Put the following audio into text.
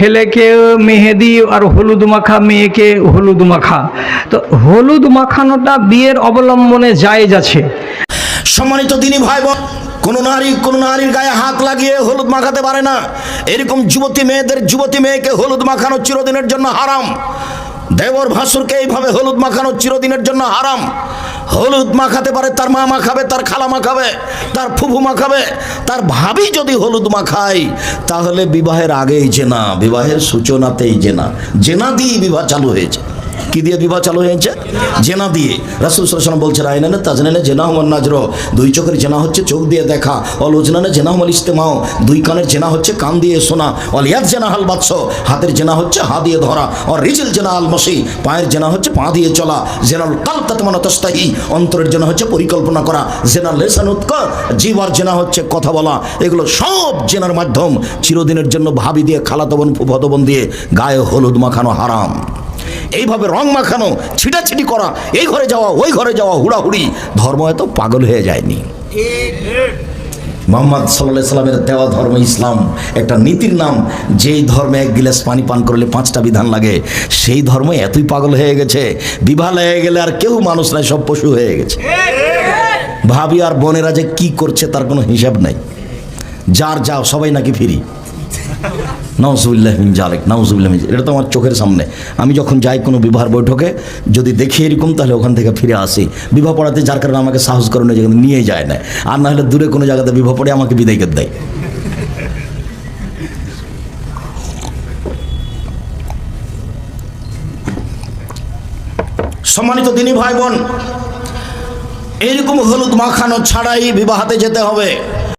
ছেলেকে মেহেদি আর হলুদ মাখা, মেয়েকে হলুদ মাখা। তো হলুদ মাখানোটা বিয়ের অবলম্বনে জায়েজ আছে। সম্মানিত দিনী ভাই বোন কোনো নারী, কোনো নারীর গায়ে হাত লাগিয়ে হলুদ মাখাতে পারে না। এরকম যুবতী মেয়েদের, যুবতী মেয়েকে হলুদ মাখানো চিরদিনের জন্য হারাম। দেবর ভাসুরকে এইভাবে হলুদ মাখানো চিরদিনের জন্য হারাম। হলুদ মাখাতে পারে, তার মা মাখাবে, তার খালা মাখাবে, তার ফুফু মাখাবে, তার ভাবি যদি হলুদ মাখায়, তাহলে বিবাহের আগেই জেনা, বিবাহের সূচনাতেই জেনা। জেনা দিয়েই বিবাহ চালু হয়েছে। কি দিয়ে বিবাহ চালু হয়েছে? জেনা দিয়ে। রাসুল সাল্লাম বলছেন আইনানে তাজনানে জেনা হমান নাজর দুই চোখের জেনা হচ্ছে চোখ দিয়ে দেখা। অলোজনানে জেনা হমাল ইস্তেমাও দুই কানের জেনা হচ্ছে কান দিয়ে শোনা। অলিয়াদ জেনা হাল বাৎস হাতের জেনা হচ্ছে হা দিয়ে ধরা। আর রিজিল জেনা আল মসি। পায়ের জেনা হচ্ছে পা দিয়ে চলা। জেনাল কাল তাতমানা তস্তাহি। অন্তরের জেনা হচ্ছে পরিকল্পনা করা। জেনা লেসান উৎকর জীবার জেনা হচ্ছে কথা বলা। এগুলো সব জেনার মাধ্যম। চিরদিনের জন্য ভাবি দিয়ে খালাতবন ফুফতবন দিয়ে গায়ে হলুদ মাখানো হারাম। এইভাবে রং মাখানো, ছিটাছিটি করা, এই ঘরে যাওয়া, ওই ঘরে যাওয়া, হুড়াহুড়ি, ধর্ম এত পাগল হয়ে যায়নি। মোহাম্মদ সাল্লাহ সাল্লামের দেওয়া ধর্ম ইসলাম, একটা নীতির নাম, যেই ধর্মে এক গিলাস পানি পান করলে পাঁচটা বিধান লাগে, সেই ধর্ম এতই পাগল হয়ে গেছে, বিবাহ লেগে গেলে আর কেউ মানুষ নাই, সব পশু হয়ে গেছে। ভাবি আর বোনেরা যে কি করছে তার কোনো হিসাব নাই। যার যাও সবাই নাকি ফিরি। নওজুবিল্লাহ মিন জালেক নওজুবিল্লাহ মিন। এটা তো আমার চোখের সামনে। আমি যখন যাই কোনো বিবাহ বৈঠকে, যদি দেখি এরকম, তাহলে ওখান থেকে ফিরে আসি। বিবাহ পড়াতে যার কারণে আমাকে সাহস করে নিয়ে যেখানে নিয়ে যায় না। আর না হলে দূরে কোনো জায়গাতে বিবাহ পড়ে আমাকে বিদায় দেয়। সম্মানিত দিনী ভাই বোন এইরকম হলুদ মাখানো ছাড়াই বিবাহতে যেতে হবে।